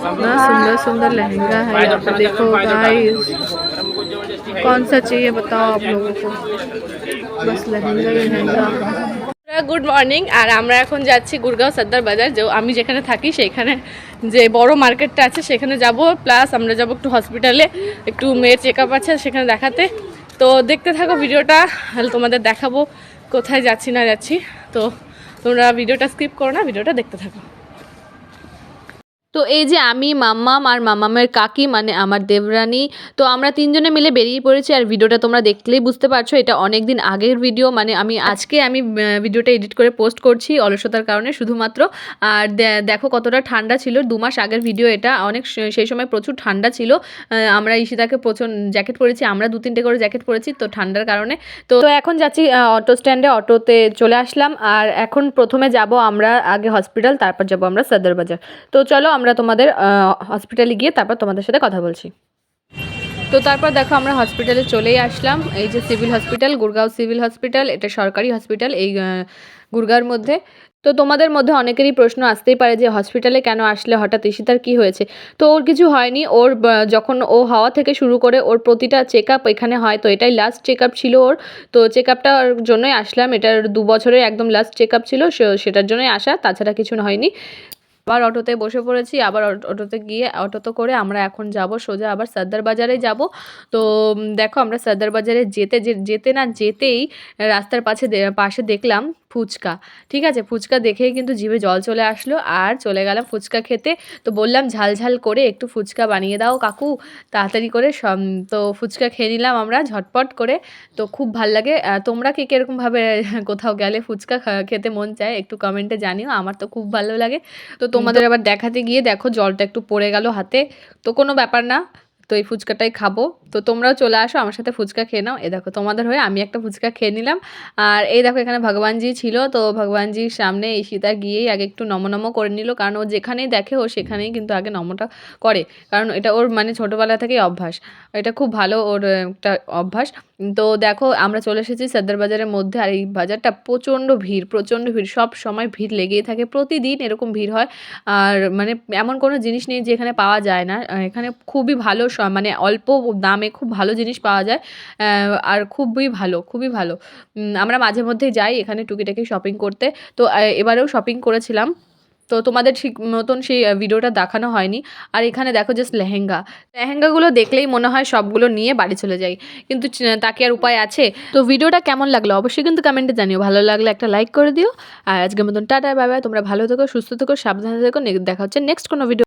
इतना सुंदर सुंदर लहंगा है यहाँ पे देखो गाइस कौन सा चाहिए बताओ आप लोगों को बस लहंगा ही लहंगा গুড মর্নিং আর আমরা এখন যাচ্ছি গুরগাঁও সর্দার বাজার যে আমি যেখানে থাকি সেইখানে যে বড় মার্কেটটা আছে সেখানে যাব প্লাস আমরা যাব একটু হসপিটালে একটু মেয়ের চেক আপ আছে সেখানে দেখাতে তো দেখতে থাকো ভিডিওটা তাহলে তোমাদের দেখাবো কোথায় যাচ্ছি না যাচ্ছি তো তোমরা ভিডিওটা স্কিপ করো না ভিডিওটা দেখতে থাকো তো এই যে আমি, মাম্মাম আর মাম্মামের কাকি মানে আমার দেবরানী, তো আমরা তিনজনে মিলে বেরিয়ে পড়েছি। আর ভিডিওটা তোমরা দেখলেই বুঝতে পারছ, এটা অনেক দিন আগের ভিডিও। মানে আমি আজকে আমি ভিডিওটা এডিট করে পোস্ট করছি অলসতার কারণে শুধুমাত্র। আর দেখো কতটা ঠান্ডা ছিল, দু মাস আগের ভিডিও এটা। অনেক সেই সময় প্রচুর ঠান্ডা ছিল। আমরা ঈশিতাকে প্রচুর জ্যাকেট পরেছি, আমরা দু তিনটে করে জ্যাকেট পরেছি তো ঠান্ডার কারণে। তো তো এখন যাচ্ছি অটো স্ট্যান্ডে, অটোতে চলে আসলাম। আর এখন প্রথমে যাব আমরা আগে হসপিটাল, তারপর যাব আমরা সদর বাজার তো চলো আমরা তোমাদের হসপিটালে গিয়ে তারপর তোমাদের সাথে কথা বলছি। তো তারপর দেখো আমরা হসপিটালে চলেই আসলাম। এই যে civil hospital Gurgaon civil hospital এটা সরকারি হসপিটাল এই গুরগাঁওর মধ্যে। তো তোমাদের মধ্যে অনেকেরই প্রশ্ন আসতেই পারে যে হসপিটালে কেন আসলে হঠাৎ ঈশিতার কী হয়েছে? তো ওর কিছু হয়নি। ওর যখন ও হাওয়া থেকে শুরু করে ওর প্রতিটা চেক আপ এখানে হয়, তো এটাই লাস্ট চেক আপ ছিল ওর। তো চেক আপটার জন্যই আসলাম। এটার দু বছরের একদম লাস্ট চেক আপ ছিল সেটার জন্যই আসা। তাছাড়া কিছু হয়নি। আবার অটোতে বসে পড়েছি, আবার অটো- অটোতে গিয়ে অটোতে করে আমরা এখন যাব সোজা আবার সর্দার বাজারে যাব। তো দেখো আমরা সর্দার বাজারে যেতে যেতে না যেতেই রাস্তার পাশে পাশে দেখলাম ফুচকা। ঠিক আছে, ফুচকা দেখেই কিন্তু জিভে জল চলে আসলো, আর চলে গেলাম ফুচকা খেতে। তো বললাম ঝাল ঝাল করে একটু ফুচকা বানিয়ে দাও কাকু, তাড়াতাড়ি করে তো ফুচকা খেয়ে নিলাম আমরা ঝটপট করে। তো খুব ভালো লাগে। তোমরা কি কীরকমভাবে কোথাও গেলে ফুচকা খেতে মন চায় একটু কমেন্টে জানিও, আমার তো খুব ভালো লাগে। তো তোমাদের আবার দেখাতে গিয়ে দেখো জলটা একটু পড়ে গেল হাতে। তো কোনো ব্যাপার না তো এই ফুচকাটাই খাব। তো তোমরাও চলে আসো আমার সাথে ফুচকা খেয়ে নাও। এ দেখো তোমাদের হয়ে আমি একটা ফুচকা খেয়ে নিলাম। আর এই দেখো এখানে ভগবানজি ছিল। তো ভগবানজির সামনে এই সীতা গিয়েই আগে একটু নম নম করে নিল। কারণ ও যেখানেই দেখে ও সেখানেই কিন্তু আগে নমটা করে। কারণ এটা ওর মানে ছোটোবেলা থেকেই অভ্যাস। এটা খুব ভালো ওর একটা অভ্যাস। তো দেখো, আমরা চলে এসেছি সদর বাজারের মধ্যে আর এই বাজারটা প্রচণ্ড ভিড় প্রচণ্ড ভিড়। সব সময় ভিড় লেগেই থাকে। প্রতিদিন এরকম ভিড় হয়। আর মানে এমন কোনো জিনিস নেই যে এখানে পাওয়া যায় না। এখানে খুবই ভালো মানে অল্প দামে খুব ভালো জিনিস পাওয়া যায়। আর খুবই ভালো খুবই ভালো। আমরা মাঝে মধ্যেই যাই এখানে টুকিটাকি শপিং করতে। তো এবারেও শপিং করেছিলাম। তো তোমাদের ঠিক মতন সেই ভিডিওটা দেখানো হয়নি। আর এখানে দেখো জাস্ট লেহেঙ্গা। লেহেঙ্গাগুলো দেখলেই মনে হয় সবগুলো নিয়ে বাড়ি চলে যাই। কিন্তু তাকে আর উপায় আছে? তো ভিডিওটা কেমন লাগল অবশ্যই কিন্তু কমেন্টে জানিও। ভালো লাগলে একটা লাইক করে দিও। আর আজকের মতন টাটা বাবা তোমরা ভালো থেকো, সুস্থ থেকো, সাবধানে থেকো। দেখা হচ্ছে নেক্সট কোনো ভিডিও